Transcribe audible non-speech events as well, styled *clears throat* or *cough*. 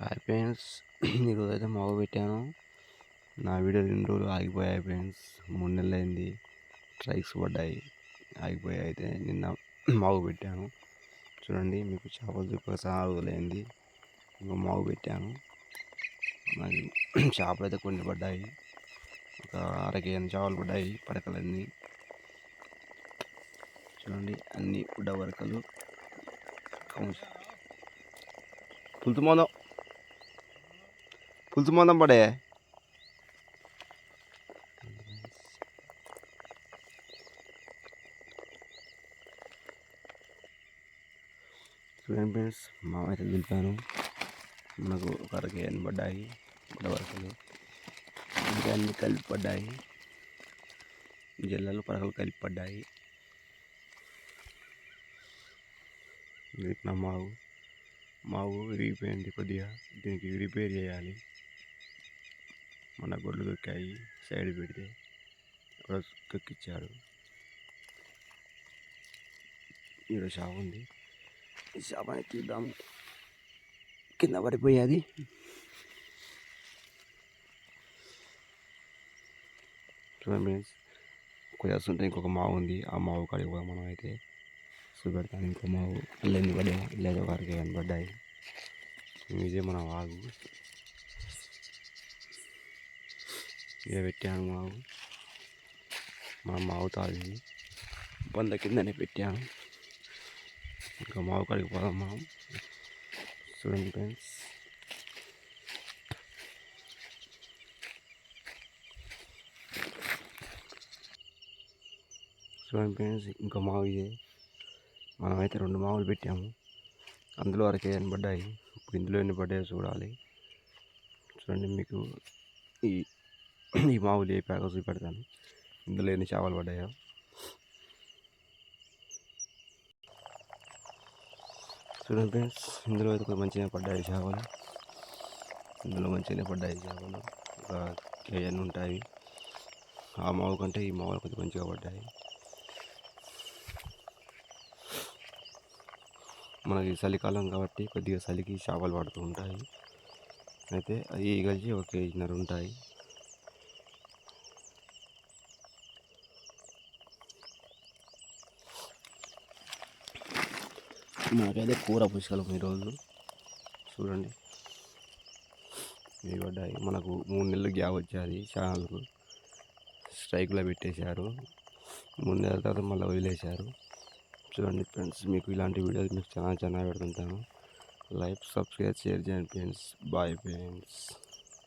Hi friends ఈరోజు అయితే మొగ పెట్టాను. నా వీడియో రెండు రోజులు ఆగిపోయాయి ఫ్రెండ్స్ మూడు నెలలు అయింది స్ట్రైక్స్ పడ్డాయి. ఆగిపోయాయి. అయితే నిన్న *clears throat* మాగు పెట్టాను. చూడండి మీకు చేపలు చూపక చాలా రోజులైంది ఇంకో మాగు పెట్టాను. మరి *clears throat* చేపలు అయితే కొన్ని పడ్డాయి. ఒక అర చేపలు పడ్డాయి పడకలన్నీ. చూడండి అన్ని గుడ్డ వరకలు. పులుతు మందం. పులుసు మందం పడే చూడండి ఫ్రెండ్స్ మా అయితే దింపాను మనకు ఒక అరకే అన్ని పడ్డాయి గుడ్డ వరకలు ఇంకా అన్ని కలిపి పడ్డాయి జిల్లాలో పరకలు కలిపి పడ్డాయి ఇది నా మావు మావు విరిగిపోయింది కొద్దిగా దీనికి రిపేర్ చేయాలి మన గొడ్లు దొక్కాయి సైడ్ పెడితే ఇక్కడ దొక్కిచ్చాడు ఈడ షాప్ ఉంది. ఈ షాప్ అనేది చూద్దాం. కింద పడిపోయేది చూడండి ఫ్రెండ్స్ కొద్దిగా ఇంకొక మావు ఉంది. ఆ మావు కాడికి కూడా మనం అయితే చూపెడతాను ఇంకో మావు. లేని పడ్డాయి లేదో వారికి కనబడ్డాయి. ఇదే మన వాగు. ఇక పెట్టాను మావు మా మావు తాగింది వంద కిందనే పెట్టాను. ఇంకా మావు కాడికి పోదాం మనం చూడండి ఫ్రెండ్స్. చూడండి ఫ్రెండ్స్ ఇంకా మావు ఇదే. మనమైతే రెండు మావులు పెట్టాము. అందులో వరకే ఎన్ని పడ్డాయి ఇప్పుడు ఇందులో ఎన్ని పడ్డాయో చూడాలి. చూడండి మీకు ఈ ఈ మామూలు ఏ ప్యాక చూపెడతాను ఇందులో ఎన్ని చేపలు పడ్డాయో. చూడండి ఫ్రెండ్స్ ఇందులో అయితే కొంచెం మంచిగా పడ్డాయి చేపలు. ఇందులో మంచిగానే పడ్డాయి చేపలు. ఒక కేజన్ ఉంటాయి. ఆ మావు కంటే ఈ మావులు కొంచెం మంచిగా పడ్డాయి. మనకి చలికాలం కాబట్టి కొద్దిగా చలికి చేపలు పడుతూ ఉంటాయి. అయితే అవి కలిసి ఒక కేజీన్నర ఉంటాయి. మనకైతే కూర పుష్కలం ఈరోజు చూడండి. ఇవి పడ్డాయి మనకు మూడు నెలలు గ్యాప్ వచ్చేది ఛానల్కు స్ట్రైక్లో పెట్టేశారు. మూడు నెలల తర్వాత మళ్ళీ వదిలేశారు. చూడండి ఫ్రెండ్స్ మీకు ఇలాంటి వీడియోస్ మీకు చాలా చాలా పెడుతుంటాను. లైక్ సబ్స్క్రైబ్ షేర్ చేయండి ఫ్రెండ్స్. Bye friends.